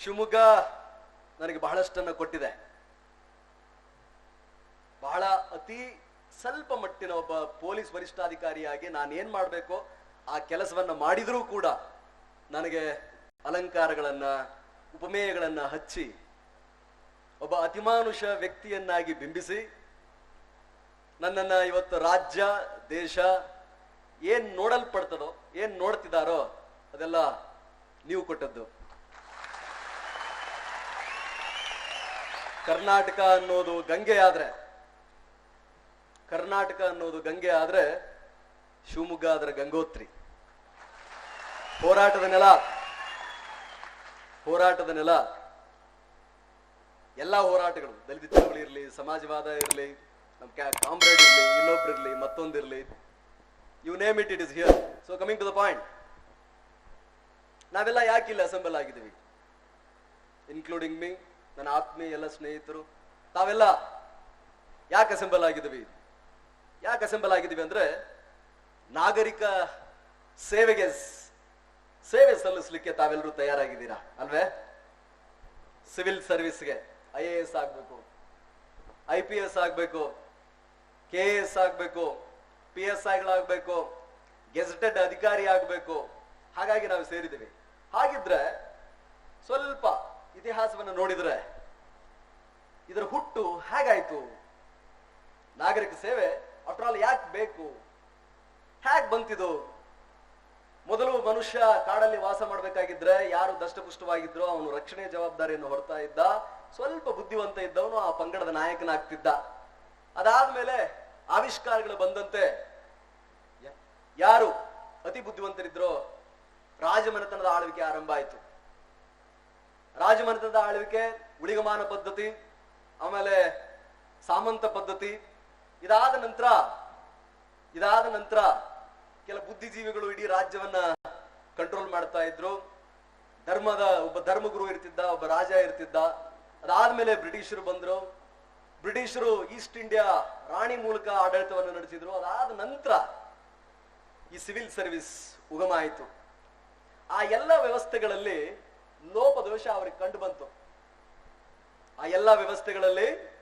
ಶಿವಮೊಗ್ಗ ನನಗೆ ಬಹಳಷ್ಟನ್ನು ಕೊಟ್ಟಿದೆ. ಬಹಳ ಅತಿ ಸ್ವಲ್ಪ ಮಟ್ಟಿನ ಒಬ್ಬ ಪೊಲೀಸ್ ವರಿಷ್ಠಾಧಿಕಾರಿಯಾಗಿ ನಾನು ಏನ್ ಮಾಡಬೇಕು ಆ ಕೆಲಸವನ್ನ ಮಾಡಿದರೂ ಕೂಡ ನನಗೆ ಅಲಂಕಾರಗಳನ್ನ, ಉಪಮೇಯಗಳನ್ನ ಹಚ್ಚಿ, ಒಬ್ಬ ಅತಿಮಾನುಷ ವ್ಯಕ್ತಿಯನ್ನಾಗಿ ಬಿಂಬಿಸಿ, ನನ್ನನ್ನ ಇವತ್ತು ರಾಜ್ಯ, ದೇಶ ಏನ್ ನೋಡಲ್ಪಡ್ತದೋ, ಏನ್ ನೋಡ್ತಿದಾರೋ ಅದೆಲ್ಲ ನೀವು ಕೊಟ್ಟದ್ದು. ಕರ್ನಾಟಕ ಅನ್ನೋದು ಗಂಗೆ ಆದ್ರೆ ಕರ್ನಾಟಕ ಅನ್ನೋದು ಗಂಗೆ ಆದ್ರೆ ಶಿವಮೊಗ್ಗ ಅದರ ಗಂಗೋತ್ರಿ. ಹೋರಾಟದ ನೆಲ ಹೋರಾಟದ ನೆಲ. ಎಲ್ಲ ಹೋರಾಟಗಳು ದಲಿತ ಚಳವಳಿ ಇರಲಿ, ಸಮಾಜವಾದ ಇರಲಿ ನಮ್ ಕಾಮ್ರೇಡ್ ಇರಲಿ ಇನ್ನೊಬ್ರಿರ್ಲಿ ಮತ್ತೊಂದಿರ್ಲಿ you name it it is here so coming to the point ನಾವೆಲ್ಲ ಯಾಕೆ ಇಲ್ಲಿ ಅಸೆಂಬಲ್ ಆಗಿದ್ದೀವಿ? ಇನ್ಕ್ಲೂಡಿಂಗ್ ಮೀ ನನ್ನ ಆತ್ಮೀಯ ಎಲ್ಲ ಸ್ನೇಹಿತರು, ತಾವೆಲ್ಲ ಯಾಕೆ ಅಸೆಂಬಲ್ ಆಗಿದ್ದೀವಿ? ಯಾಕೆ ಅಸೆಂಬಲ್ ಆಗಿದ್ದೀವಿ ಅಂದ್ರೆ ನಾಗರಿಕ ಸೇವೆಗೆ ಸೇವೆ ಸಲ್ಲಿಸಲಿಕ್ಕೆ ತಾವೆಲ್ಲರೂ ತಯಾರಾಗಿದ್ದೀರಾ? ಅಲ್ವೇ? ಸಿವಿಲ್ ಸರ್ವಿಸ್ಗೆ ಐ ಎ ಎಸ್ ಆಗಬೇಕು, ಐ ಪಿ ಎಸ್ ಆಗಬೇಕು, ಕೆ ಎಸ್ ಆಗಬೇಕು, ಪಿ ಎಸ್ ಐಗಳಾಗಬೇಕು, ಗೆಜೆಟೆಡ್ ಅಧಿಕಾರಿ ಆಗಬೇಕು. ಹಾಗಾಗಿ ನಾವು ಸೇರಿದ್ದೀವಿ. ಹಾಗಿದ್ರೆ ಸ್ವಲ್ಪ ಇತಿಹಾಸವನ್ನು ನೋಡಿದ್ರೆ ಇದರ ಹುಟ್ಟು ಹೇಗಾಯ್ತು? ನಾಗರಿಕ ಸೇವೆ ಆಫ್ಟರ್ ಆಲ್ ಯಾಕೆ ಬೇಕು? ಹೇಗೆ ಬಂತಿದು? ಮೊದಲು ಮನುಷ್ಯ ಕಾಡಲ್ಲಿ ವಾಸ ಮಾಡಬೇಕಾಗಿದ್ರೆ ಯಾರು ದಷ್ಟಪುಷ್ಟವಾಗಿದ್ರು ಅವನು ರಕ್ಷಣೆ ಜವಾಬ್ದಾರಿಯನ್ನು ಹೊರತಾ ಇದ್ದ, ಸ್ವಲ್ಪ ಬುದ್ಧಿವಂತ ಇದ್ದವನು ಆ ಪಂಗಡದ ನಾಯಕನಾಗ್ತಿದ್ದ. ಅದಾದ್ಮೇಲೆ ಆವಿಷ್ಕಾರಗಳು ಬಂದಂತೆ ಯಾರು ಅತಿ ಬುದ್ಧಿವಂತರಿದ್ರೋ ರಾಜಮನೆತನದ ಆಳ್ವಿಕೆ ಆರಂಭ ಆಯಿತು. ರಾಜಮನೆತನದ ಆಳ್ವಿಕೆ, ಉಳಿಗಮಾನ ಪದ್ಧತಿ, ಆಮೇಲೆ ಸಾಮಂತ ಪದ್ಧತಿ, ಇದಾದ ನಂತರ ಇದಾದ ನಂತರ ಕೆಲ ಬುದ್ಧಿಜೀವಿಗಳು ಇಡೀ ರಾಜ್ಯವನ್ನ ಕಂಟ್ರೋಲ್ ಮಾಡ್ತಾ ಇದ್ರು. ಧರ್ಮದ, ಒಬ್ಬ ಧರ್ಮಗುರು ಇರ್ತಿದ್ದ, ಒಬ್ಬ ರಾಜ ಇರ್ತಿದ್ದ. ಅದಾದ್ಮೇಲೆ ಬ್ರಿಟಿಷರು ಬಂದ್ರು. ಬ್ರಿಟಿಷರು ಈಸ್ಟ್ ಇಂಡಿಯಾ ರಾಣಿ ಮೂಲಕ ಆಡಳಿತವನ್ನು ನಡೆಸಿದ್ರು. ಅದಾದ ನಂತರ ಈ ಸಿವಿಲ್ ಸರ್ವಿಸ್ ಉಗಮ ಆಯಿತು ಆ ಎಲ್ಲ ವ್ಯವಸ್ಥೆಗಳಲ್ಲಿ ಲೋಪದೋಷ ಅವ್ರಿಗೆ ಕಂಡು ಬಂತು. ಆ ಎಲ್ಲ ವ್ಯವಸ್ಥೆಗಳಲ್ಲಿ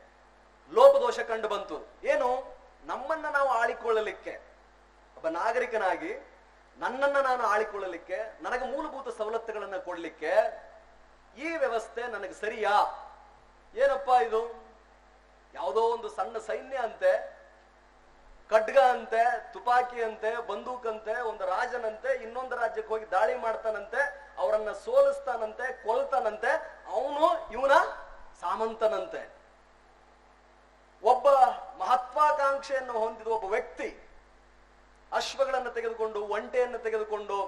ಲೋಪದೋಷ ಕಂಡು ಬಂತು. ಏನು? ನಮ್ಮನ್ನ ನಾವು ಆಳಿಕೊಳ್ಳಲಿಕ್ಕೆ. ಒಬ್ಬ ನಾಗರಿಕನಾಗಿ ನನ್ನನ್ನ ನಾನು ಆಳಿಕೊಳ್ಳಲಿಕ್ಕೆ, ನನಗೆ ಮೂಲಭೂತ ಸವಲತ್ತುಗಳನ್ನ ಕೊಡ್ಲಿಕ್ಕೆ ಈ ವ್ಯವಸ್ಥೆ ನನಗೆ ಸರಿಯಾ? ಏನಪ್ಪಾ ಇದು? ಯಾವುದೋ ಒಂದು ಸಣ್ಣ ಸೈನ್ಯ ಅಂತೆ, ಖಡ್ಗ ಅಂತೆ, ತುಪಾಕಿ ಅಂತೆ, ಬಂದೂಕಂತೆ, ಒಂದು ರಾಜನಂತೆ, ಇನ್ನೊಂದು ರಾಜ್ಯಕ್ಕೆ ಹೋಗಿ ದಾಳಿ ಮಾಡ್ತಾನಂತೆ. ಅವರನ್ನ ಸೋಲಿಸ್ತಾನಂತೆ, ಕೊಲ್ತಾನಂತೆ, ಅವನು ಇವನ ಸಾಮಂತನಂತೆ. ಒಬ್ಬ ಮಹತ್ವಾಕಾಂಕ್ಷೆಯನ್ನು ಹೊಂದಿದ ಒಬ್ಬ ವ್ಯಕ್ತಿ ಅಶ್ವಗಳನ್ನು ತೆಗೆದುಕೊಂಡು, ಒಂಟೆಯನ್ನು ತೆಗೆದುಕೊಂಡು,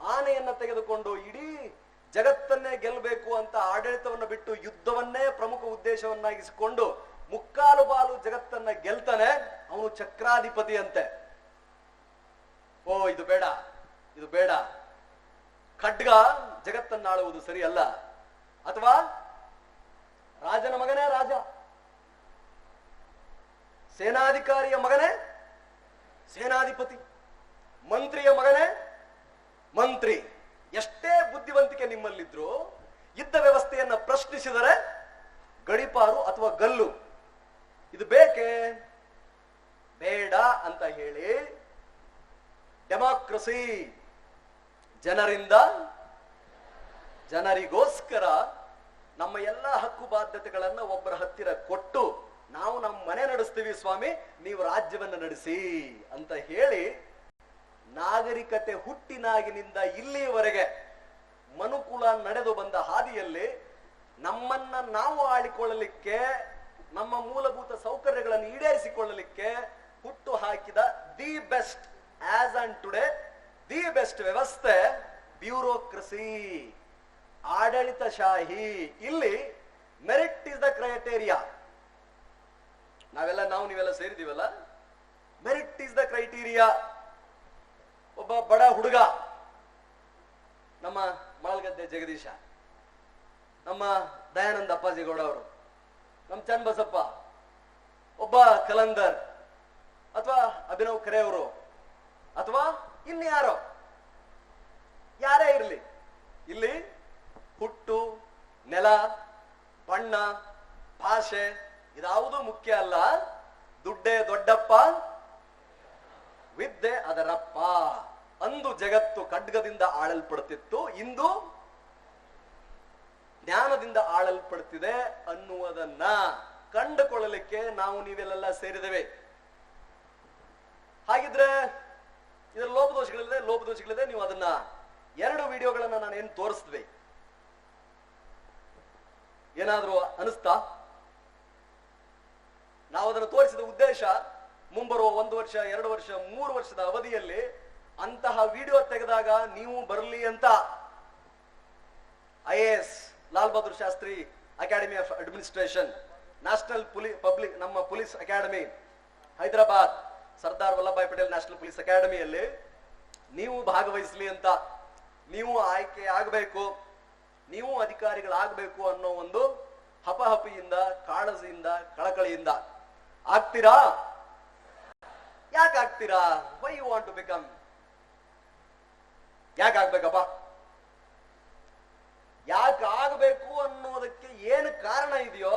ಆನೆಯನ್ನ ತೆಗೆದುಕೊಂಡು ಇಡೀ ಜಗತ್ತನ್ನೇ ಗೆಲ್ಲಬೇಕು ಅಂತ ಆಡಳಿತವನ್ನು ಬಿಟ್ಟು ಯುದ್ಧವನ್ನೇ ಪ್ರಮುಖ ಉದ್ದೇಶವನ್ನಾಗಿಸಿಕೊಂಡು ಮುಕ್ಕಾಲು ಬಾಲು ಜಗತ್ತನ್ನ ಗೆಲ್ತಾನೆ ಅವನು ಚಕ್ರಾಧಿಪತಿಯಂತೆ. ಓ, ಇದು ಬೇಡ ಇದು ಬೇಡ. ಖಡ್ಗ ಜಗತ್ತನ್ನಾಳುವುದು ಸರಿಯಲ್ಲ? ಅಥವಾ ರಾಜನ ಮಗನೇ ರಾಜ? ಸೇನಾಧಿಕಾರಿಯ ಮಗನೇ ಸೇನಾಧಿಪತಿ? ಮಂತ್ರಿಯ ಮಗನೇ ಮಂತ್ರಿ? ಎಷ್ಟೇ ಬುದ್ಧಿವಂತಿಕೆ ನಿಮ್ಮಲ್ಲಿದ್ರು ಇದ್ದ ವ್ಯವಸ್ಥೆಯನ್ನ ಪ್ರಶ್ನಿಸಿದರೆ ಗಡಿಪಾರು ಅಥವಾ ಗಲ್ಲು. ಇದು ಬೇಕೇ? ಬೇಡ ಅಂತ ಹೇಳಿ ಡೆಮಾಕ್ರಸಿ ಜನರಿಂದ, ಜನರಿಗೋಸ್ಕರ ನಮ್ಮ ಎಲ್ಲ ಹಕ್ಕು ಬಾಧ್ಯತೆಗಳನ್ನ ಒಬ್ಬರ ಹತ್ತಿರ ಕೊಟ್ಟು ನಾವು ನಮ್ಮ ಮನೆ ನಡೆಸ್ತೀವಿ ಸ್ವಾಮಿ, ನೀವು ರಾಜ್ಯವನ್ನ ನಡೆಸಿ ಅಂತ ಹೇಳಿ ನಾಗರಿಕತೆ ಹುಟ್ಟಿನಾಗಿನಿಂದ ಇಲ್ಲಿಯವರೆಗೆ ಮನುಕುಲ ನಡೆದು ಬಂದ ಹಾದಿಯಲ್ಲಿ ನಮ್ಮನ್ನ ನಾವು ಆಳಿಕೊಳ್ಳಲಿಕ್ಕೆ, ನಮ್ಮ ಮೂಲಭೂತ ಸೌಕರ್ಯಗಳನ್ನು ಈಡೇರಿಸಿಕೊಳ್ಳಲಿಕ್ಕೆ ಹುಟ್ಟು ಹಾಕಿದ the best as and today the best ವ್ಯವಸ್ಥೆ, ಬ್ಯೂರೋಕ್ರಸಿ, ಆಡಳಿತಶಾಹಿ. ಇಲ್ಲಿ ಮೆರಿಟ್ ಇಸ್ ದ ಕ್ರೈಟೇರಿಯಾ. ನಾವೆಲ್ಲ ನಾವು, ನೀವೆಲ್ಲ ಸೇರಿದೀವಲ್ಲ ಮೆರಿಟ್ ಇಸ್ ದ ಕ್ರೈಟೀರಿಯಾ. ಒಬ್ಬ ಬಡ ಹುಡುಗ, ನಮ್ಮ ಮಳಲ್ಗದ್ದೆ ಜಗದೀಶ, ನಮ್ಮ ದಯಾನಂದ ಅಪ್ಪಾಜಿ ಗೌಡ ಅವರು, ನಮ್ಮ ಚನ್ನಬಸಪ್ಪ ಒಬ್ಬ ಕಲಂದರ್, ಅಥವಾ ಅಭಿನವ್ ಖರೆ ಅವರು, ಅಥವಾ ಇನ್ಯಾರೋ ಯಾರೇ? ಇರಲಿ? ಇಲ್ಲಿ ಹುಟ್ಟು, ನೆಲ, ಬಣ್ಣ, ಭಾಷೆ, ಇದಾವುದು ಮುಖ್ಯ ಅಲ್ಲ. ದುಡ್ಡೇ ದೊಡ್ಡಪ್ಪ, ವಿದ್ಯೆ ಅದರಪ್ಪ. ಅಂದು ಜಗತ್ತು ಖಡ್ಗದಿಂದ ಆಳಲ್ಪಡ್ತಿತ್ತು, ಇಂದು ಜ್ಞಾನದಿಂದ ಆಳಲ್ಪಡ್ತಿದೆ ಅನ್ನುವುದನ್ನ ಕಂಡುಕೊಳ್ಳಲಿಕ್ಕೆ ನಾವು ನೀವೆಲ್ಲ ಸೇರಿದ್ದೇವೆ. ಹಾಗಿದ್ರೆ ಇದರ ಲೋಪದೋಷಗಳಿದೆ ಲೋಪದೋಷಗಳಿದೆ ನೀವು ಅದನ್ನ ಎರಡು ವಿಡಿಯೋಗಳನ್ನ ನಾನು ಏನು ತೋರಿಸಿದ್ವಿ ಏನಾದ್ರೂ ಅನಿಸ್ತಾ? ನಾವು ಅದನ್ನು ತೋರಿಸಿದ ಉದ್ದೇಶ ಮುಂಬರುವ ಒಂದು ವರ್ಷ, ಎರಡು ವರ್ಷ, ಮೂರು ವರ್ಷದ ಅವಧಿಯಲ್ಲಿ ಅಂತಹ ವಿಡಿಯೋ ತೆಗೆದಾಗ ನೀವು ಬರಲಿ ಅಂತ I S, Lal Bahadur Shastri academy of administration, national police public, ನಮ್ಮ police academy, Hyderabad. Sardar Vallabhbhai Patel national police ಅಕಾಡೆಮಿಯಲ್ಲಿ ನೀವು ಭಾಗವಹಿಸಲಿ ಅಂತ ನೀವು ಆಯ್ಕೆ ಆಗಬೇಕು, ನೀವು ಅಧಿಕಾರಿಗಳಾಗಬೇಕು ಅನ್ನೋ ಒಂದು ಹಪಹಪಿಯಿಂದ, ಕಾಳಜಿಯಿಂದ, ಕಳಕಳಿಯಿಂದ ಆಗ್ತೀರಾ? ಯಾಕೆ ಆಗ್ತೀರಾ? Why you want to become ಯಾಕೆ ಆಗ್ಬೇಕಪ್ಪ? ಯಾಕೆ ಆಗಬೇಕು ಅನ್ನೋದಕ್ಕೆ ಏನು ಕಾರಣ ಇದೆಯೋ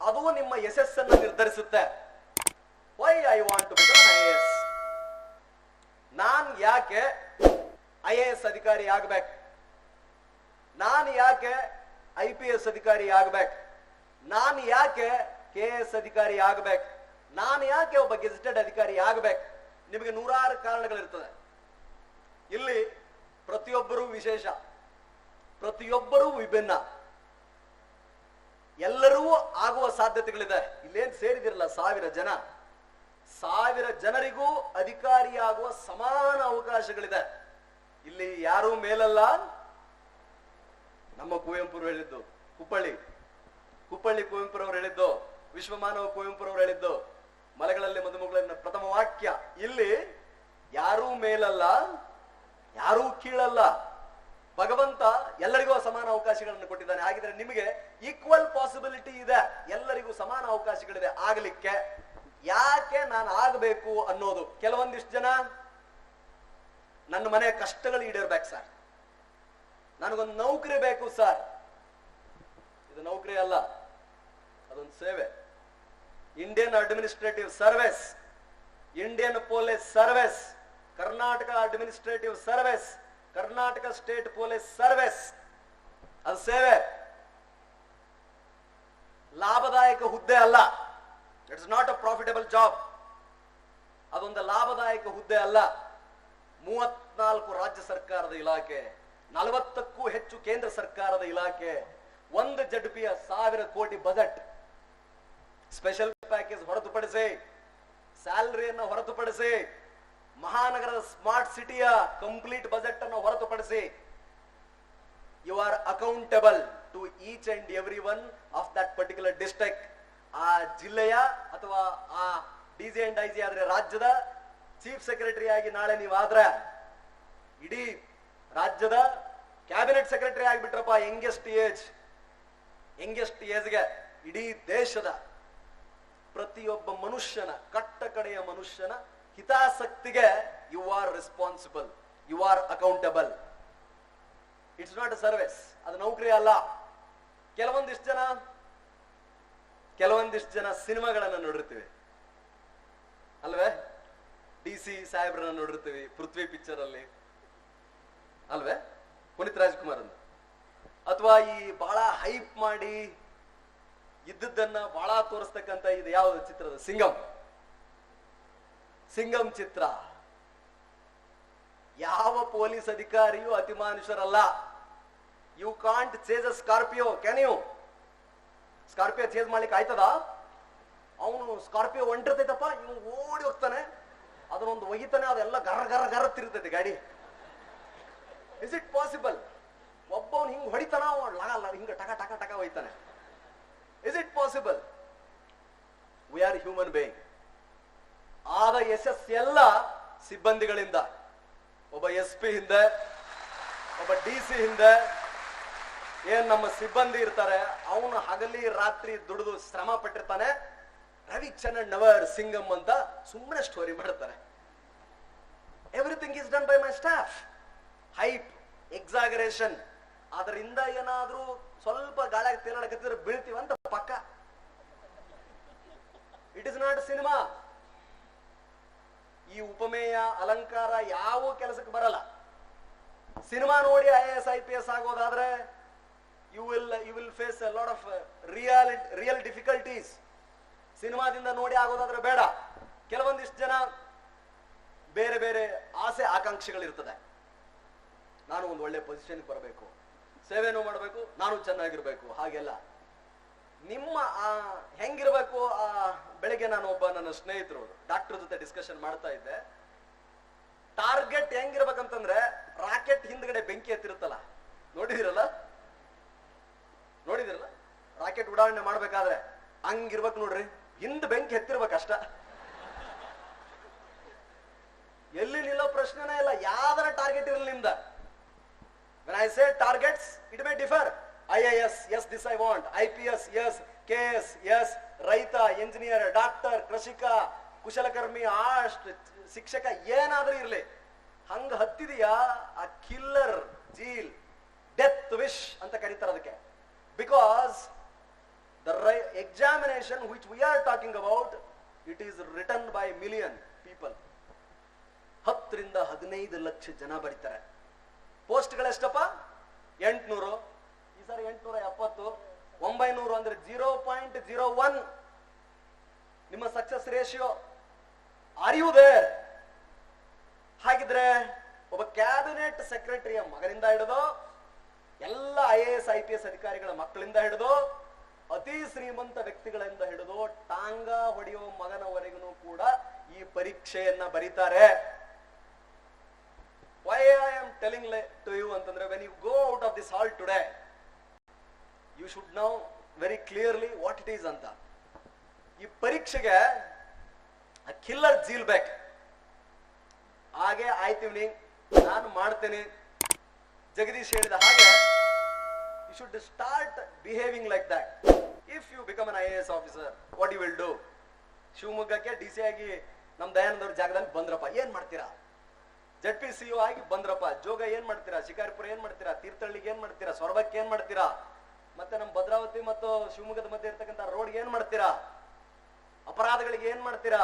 ಅದು ನಿಮ್ಮ ಯಶಸ್ಸನ್ನು ನಿರ್ಧರಿಸುತ್ತೆ. Why I want to become I S ನಾನ್ ಯಾಕೆ ಐ ಎ ಎಸ್ ಅಧಿಕಾರಿ ಆಗ್ಬೇಕು? ನಾನು ಯಾಕೆ ಐ ಪಿ ಎಸ್ ಅಧಿಕಾರಿ ಆಗ್ಬೇಕು? ನಾನು ಯಾಕೆ ಕೆ ಎಸ್ ಅಧಿಕಾರಿ ಆಗ್ಬೇಕು? ನಾನು ಯಾಕೆ ಒಬ್ಬ ಗೆಜೆಟೆಡ್ ಅಧಿಕಾರಿ ಆಗ್ಬೇಕು? ನಿಮಗೆ ನೂರಾರು ಕಾರಣಗಳಿರ್ತದೆ. ಇಲ್ಲಿ ಪ್ರತಿಯೊಬ್ಬರೂ ವಿಶೇಷ, ಪ್ರತಿಯೊಬ್ಬರೂ ವಿಭಿನ್ನ. ಎಲ್ಲರೂ ಆಗುವ ಸಾಧ್ಯತೆಗಳಿದೆ. ಇಲ್ಲೇನು ಸೇರಿದಿರಲ್ಲ ಸಾವಿರ ಜನ. ಸಾವಿರ ಜನರಿಗೂ ಅಧಿಕಾರಿಯಾಗುವ ಸಮಾನ ಅವಕಾಶಗಳಿದೆ. ಇಲ್ಲಿ ಯಾರೂ ಮೇಲಲ್ಲ. ನಮ್ಮ ಕುವೆಂಪುರು ಹೇಳಿದ್ದು ಕುಪ್ಪಳ್ಳಿ. ಕುಪ್ಪಳ್ಳಿ ಕುವೆಂಪುರವರು ಹೇಳಿದ್ದು, ವಿಶ್ವಮಾನವ ಕುವೆಂಪುರವರು ಹೇಳಿದ್ದು, ಮಲೆಗಳಲ್ಲಿ ಮದುಮಗಳನ್ನ ಪ್ರಥಮ ವಾಕ್ಯ. ಇಲ್ಲಿ ಯಾರೂ ಮೇಲಲ್ಲ, ಯಾರೂ ಕೀಳಲ್ಲ. ಭಗವಂತ ಎಲ್ಲರಿಗೂ ಸಮಾನ ಅವಕಾಶಗಳನ್ನು ಕೊಟ್ಟಿದ್ದಾನೆ. ಹಾಗಿದ್ರೆ ನಿಮಗೆ ಈಕ್ವಲ್ ಪಾಸಿಬಿಲಿಟಿ ಇದೆ. ಎಲ್ಲರಿಗೂ ಸಮಾನ ಅವಕಾಶಗಳಿದೆ. ಆಗಲಿಕ್ಕೆ ಯಾಕೆ ನಾನು ಆಗಬೇಕು ಅನ್ನೋದು? ಕೆಲವೊಂದಿಷ್ಟು ಜನ ನನ್ನ ಮನೆ ಕಷ್ಟಗಳು ಈಡೇರ್ಬೇಕು ಸರ್. ನನಗೊಂದು ನೌಕರಿ ಬೇಕು ಸರ್. ಇದು ನೌಕರಿ ಅಲ್ಲ, ಅದೊಂದು ಸೇವೆ. Indian administrative service Indian police service Karnataka administrative service Karnataka state police service ಅದು ಸೇವೆ. ಲಾಭದಾಯಕ ಹುದ್ದೆ ಅಲ್ಲ. It's not a profitable job ಅದೊಂದು ಲಾಭದಾಯಕ ಹುದ್ದೆ ಅಲ್ಲ. ಮೂವತ್ನಾಲ್ಕು ರಾಜ್ಯ ಸರ್ಕಾರದ ಇಲಾಖೆ, ನಲವತ್ತಕ್ಕೂ ಹೆಚ್ಚು ಕೇಂದ್ರ ಸರ್ಕಾರದ ಇಲಾಖೆ, ಒಂದು ಜಡ್ಪಿಯ ಸಾವಿರ ಕೋಟಿ ಬಜೆಟ್. ಸ್ಪೆಷಲ್ ಪ್ಯಾಕೇಜ್ ಹೊರತುಪಡಿಸಿ, ಸ್ಯಾಲರಿಯನ್ನು ಹೊರತುಪಡಿಸಿ, ಮಹಾನಗರದ ಸ್ಮಾರ್ಟ್ ಸಿಟಿಯ ಕಂಪ್ಲೀಟ್ ಬಜೆಟ್ ಅನ್ನು ಹೊರತುಪಡಿಸಿ you are accountable to each and every one of that particular district ಆ ಜಿಲ್ಲೆಯ ಅಥವಾ ಆ D G and I G ಆದ್ರೆ ರಾಜ್ಯದ ಚೀಫ್ ಸೆಕ್ರೆಟರಿ ಆಗಿ ನಾಳೆ ಆದ್ರೆ ಇಡೀ ರಾಜ್ಯದ ಕ್ಯಾಬಿನೆಟ್ ಸೆಕ್ರೆಟರಿ ಆಗಿಬಿಟ್ರಪ್ಪ ಯಂಗೆಸ್ಟ್ ಏಜ್, ಯಂಗೆಸ್ಟ್ ಏಜ್ಗೆ ಇಡೀ ದೇಶದ ಪ್ರತಿಯೊಬ್ಬ ಮನುಷ್ಯನ, ಕಟ್ಟ ಕಡೆಯ ಮನುಷ್ಯನ ಹಿತಾಸಕ್ತಿಗೆ you are responsible you are accountable it's not a service ಅದು ನೌಕರಿ ಅಲ್ಲ. ಕೆಲವೊಂದಿಷ್ಟು ಜನ ಕೆಲವೊಂದಿಷ್ಟು ಜನ ಸಿನಿಮಾಗಳನ್ನ ನೋಡಿರ್ತೀವಿ. ಅಲ್ವೇ? ಡಿ ಸಿ ಸಾಹೇಬ್ರನ್ನ ನೋಡಿರ್ತೀವಿ, ಪೃಥ್ವಿ ಪಿಕ್ಚರ್ ಅಲ್ಲಿ. ಅಲ್ವೇ? ಪುನೀತ್ ರಾಜ್ಕುಮಾರ್ ಅಂತ ಅಥವಾ ಈ ಬಹಳ ಹೈಪ್ ಮಾಡಿ ಇದ್ದದ್ದನ್ನ ಬಹಳ ತೋರಿಸ್ತಕ್ಕಂತ ಇದು ಯಾವ ಚಿತ್ರದ? ಸಿಂಗಂ. ಸಿಂಗಂ ಚಿತ್ರ. ಯಾವ ಪೊಲೀಸ್ ಅಧಿಕಾರಿಯೂ ಅತಿಮಾನುಷರಲ್ಲ. You can't chase a Scorpio can you Scorpio change ಮಾಡ್ಲಿಕ್ಕೆ ಆಯ್ತದ? ಅವನು ಸ್ಕಾರ್ಪಿಯೋ ಒಂಟಿರ್ತೈತಪ್ಪ, ಇವ್ನು ಓಡಿ ಹೋಗ್ತಾನೆ. ಅದನ್ನೊಂದು ಒಗಿತಾನೆ, ಅದೆಲ್ಲ ಗರ ಗರ ಗರ ತಿರುಗ್ತೈತೆ ಗಾಡಿ. ಇಸ್ ಇಟ್ ಪಾಸಿಬಲ್ ಒಬ್ಬವನು ಹಿಂಗ್ ಹೊಡಿತಾನ ಅವ ಹಿಂಗೆ ಟಕ ಟಕ ಟಕ ಹೋಯ್ತಾನೆ is it possible we are human being ಆದ ಎಲ್ಲ ಸಿಬ್ಬಂದಿಗಳಿಂದ. ಒಬ್ಬ ಎಸ್ ಪಿ ಹಿಂದೆ, ಒಬ್ಬ ಡಿ ಸಿ ಹಿಂದೆ ಏನ್ ನಮ್ಮ ಸಿಬ್ಬಂದಿ ಇರ್ತಾರೆ, ಅವನು ಹಗಲಿ ರಾತ್ರಿ ದುಡಿದು ಶ್ರಮ ಪಟ್ಟಿರ್ತಾನೆ. ರವಿಚಂದ್ರನ್ ನವರ್ ಸಿಂಗಂ ಅಂತ ಸುಮ್ಮನೆ ಸ್ಟೋರಿ ಮಾಡ್ತಾರೆ. Everything is done by my staff hype exaggeration ಅದರಿಂದ ಏನಾದ್ರೂ ಸ್ವಲ್ಪ ಗಾಳಿಯಾಗ ತೇಲಾಡಕತ್ತಿದ್ರೆ ಬೀಳ್ತೀವಂತ ಪಕ್ಕ. ಇಟ್ ಇಸ್ ನಾಟ್ ಸಿನಿಮಾ ಈ ಉಪಮೇಯ, ಅಲಂಕಾರ ಯಾವ ಕೆಲಸಕ್ಕೆ ಬರಲ್ಲ. ಸಿನಿಮಾ ನೋಡಿ I S I P S ಆಗೋದಾದ್ರೆ you will you will face a lot of real real difficulties ಸಿನಿಮಾದಿಂದ ನೋಡಿ ಆಗೋದಾದ್ರೆ ಬೇಡ. ಕೆಲವೊಂದಿಷ್ಟು ಜನ ಬೇರೆ ಬೇರೆ ಆಸೆ, ಆಕಾಂಕ್ಷೆಗಳಿರ್ತದೆ. ನಾನು ಒಂದು ಒಳ್ಳೆ ಪೊಸಿಷನ್ ಬರಬೇಕು. ಸೇವೆನೂ ಮಾಡಬೇಕು, ನಾನು ಚೆನ್ನಾಗಿರ್ಬೇಕು, ಹಾಗೆಲ್ಲ. ನಿಮ್ಮ, ಆ, ಹೆಂಗಿರ್ಬೇಕು ಆ ಬೆಳಿಗ್ಗೆ ನಾನು ಒಬ್ಬ ನನ್ನ ಸ್ನೇಹಿತರು ಡಾಕ್ಟರ್ ಜೊತೆ ಡಿಸ್ಕಷನ್ ಮಾಡ್ತಾ ಇದ್ದೆ. ಉಡಾವಣೆ ಮಾಡ್ಬೇಕಾದ್ರೆ ಹಂಗಿರ್ಬೇಕು ನೋಡ್ರಿ, ಹಿಂದ್ ಬೆಂಕಿ ಎತ್ತಿರ್ಬೇಕಷ್ಟ ಎಲ್ಲಿ ನಿಲ್ಲೋ ಪ್ರಶ್ನೆನೇ ಇಲ್ಲ, ಯಾವ್ದರ ಟಾರ್ಗೆಟ್ ಇರಲಿ ನಿಮ್ದ. Targets it may differ I I S S this I want I P S S K S S ರೈತ ಎಂಜಿನಿಯರ್ ಡಾಕ್ಟರ್ ಕೃಷಿಕ, ಕುಶಲಕರ್ಮಿ ಆಸ್ಟ್ ಶಿಕ್ಷಕ, ಏನಾದ್ರೂ ಇರ್ಲಿ. ಹಂಗ ಹತ್ತಿದೆಯಾ? ಆ ಕಿಲ್ಲರ್ ಜೀಲ್ ಡೆತ್ ವಿಶ್ ಅಂತ ಕರೀತಾರೆ ಅದಕ್ಕೆ. Because the examination which we are talking it it is return by million people ಹತ್ತರಿಂದ ಹದಿನೈದು ಲಕ್ಷ ಜನ ಬರೀತಾರೆ. ಪೋಸ್ಟ್ಗಳೆಷ್ಟಪ್ಪ? ಎಂಟ್ನೂರು. ಈ ಸರಿ ಎಂಟ್ನೂರ ಎಪ್ಪತ್ತು. ಒಂಬೈನೂರು ಅಂದ್ರೆ ಜೀರೋ ಪಾಯಿಂಟ್ ಜೀರೋ ಒನ್. ನಿಮ್ಮ ಸಕ್ಸಸ್ ರೇಷಿಯೋ ಅರಿಯುವುದೇ ಹಾಗಿದ್ರೆ ಒಬ್ಬ ಕ್ಯಾಬಿನೆಟ್ ಸೆಕ್ರೆಟರಿಯ ಮಗನಿಂದ ಹಿಡಿದು, ಎಲ್ಲ ಐ ಎ ಅಧಿಕಾರಿಗಳ ಮಕ್ಕಳಿಂದ ಹಿಡಿದು ಅತಿ ಶ್ರೀಮಂತ ವ್ಯಕ್ತಿಗಳಿಂದ ಹಿಡಿದು ಟಾಂಗ ಹೊಡೆಯುವ ಮಗನವರೆಗೂ ಕೂಡ ಈ ಪರೀಕ್ಷೆಯನ್ನ ಬರೀತಾರೆ. Why I am telling to you ಅಂತಂದ್ರೆ when you go out of this hall today you should know very clearly what it is ಅಂತ. ಈ ಪರೀಕ್ಷೆಗೆ ಕಿಲ್ಲರ್ ಜೀಲ್ ಬೇಕು ಹಾಗೆ ಆಯ್ತೀವಿ ನಾನು ಮಾಡ್ತೇನೆ. ಜಗದೀಶ್ ಹೇಳಿದ ಹಾಗೆ you should start behaving like that if you become I A S officer what you will do ಶಿವಮೊಗ್ಗಕ್ಕೆ ಡಿ ಸಿ ಆಗಿ ನಮ್ ದಯಾನಂದವ್ರ ಜಾಗದಲ್ಲಿ ಬಂದ್ರಪ್ಪ. ಏನ್ ಮಾಡ್ತೀರಾ? ಜಡ್ ಪಿ ಸಿ ಆಗಿ ಬಂದ್ರಪ್ಪ. ಜೋಗ ಏನ್ ಮಾಡ್ತೀರಾ? ಶಿಕಾರಿಪುರ ಏನ್ ಮಾಡ್ತೀರಾ? ತೀರ್ಥಹಳ್ಳಿಗೆ ಏನ್ ಮಾಡ್ತೀರಾ? ಸೊರಬಕ್ಕೆ ಏನ್ ಮಾಡ್ತೀರಾ? ಮತ್ತೆ ನಮ್ ಭದ್ರಾವತಿ ಮತ್ತು ಶಿವಮೊಗ್ಗದ ಮಧ್ಯೆ ಇರ್ತಕ್ಕಂಥ ರೋಡ್ಗೆ ಏನ್ ಮಾಡ್ತೀರಾ? ಅಪರಾಧಗಳಿಗೆ ಏನ್ ಮಾಡ್ತೀರಾ?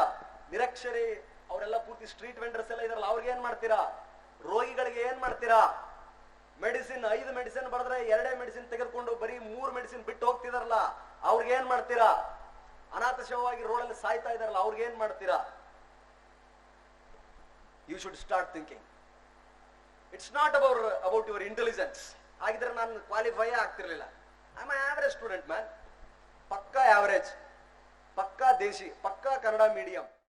ನಿರಕ್ಷರಿ ಅವರೆಲ್ಲ ಪೂರ್ತಿ ಸ್ಟ್ರೀಟ್ ವೆಂಡರ್ಸ್ ಎಲ್ಲ ಇದಾರಲ್ಲ, ಅವ್ರಿಗೆ ಏನ್ ಮಾಡ್ತೀರಾ? ರೋಗಿಗಳಿಗೆ ಏನ್ ಮಾಡ್ತೀರಾ? ಮೆಡಿಸಿನ್, ಐದು ಮೆಡಿಸಿನ್ ಬರೆದ್ರೆ ಎರಡೇ ಮೆಡಿಸಿನ್ ತೆಗೆದುಕೊಂಡು ಬರೀ ಮೂರು ಮೆಡಿಸಿನ್ ಬಿಟ್ಟು ಹೋಗ್ತಿದಾರಲ್ಲ, ಅವ್ರಿಗೆ ಏನ್ ಮಾಡ್ತೀರಾ? ಅನಾಥ ಶವವಾಗಿ ರೋಡಲ್ಲಿ ಸಾಯ್ತಾ ಇದಾರಲ್ಲ, ಅವ್ರಿಗೆ ಏನ್ ಮಾಡ್ತೀರಾ? You should start thinking it's not about about your intelligence ಹಾಗಿದ್ರೆ ನಾನು ಕ್ವಾಲಿಫೈ ಆಗ್ತಿರ್ಲಿಲ್ಲ. I am average student man ಪಕ್ಕಾ ಆವರೇಜ್ ಪಕ್ಕಾ ದೇಶಿ, ಪಕ್ಕಾ ಕನ್ನಡ ಮೀಡಿಯಂ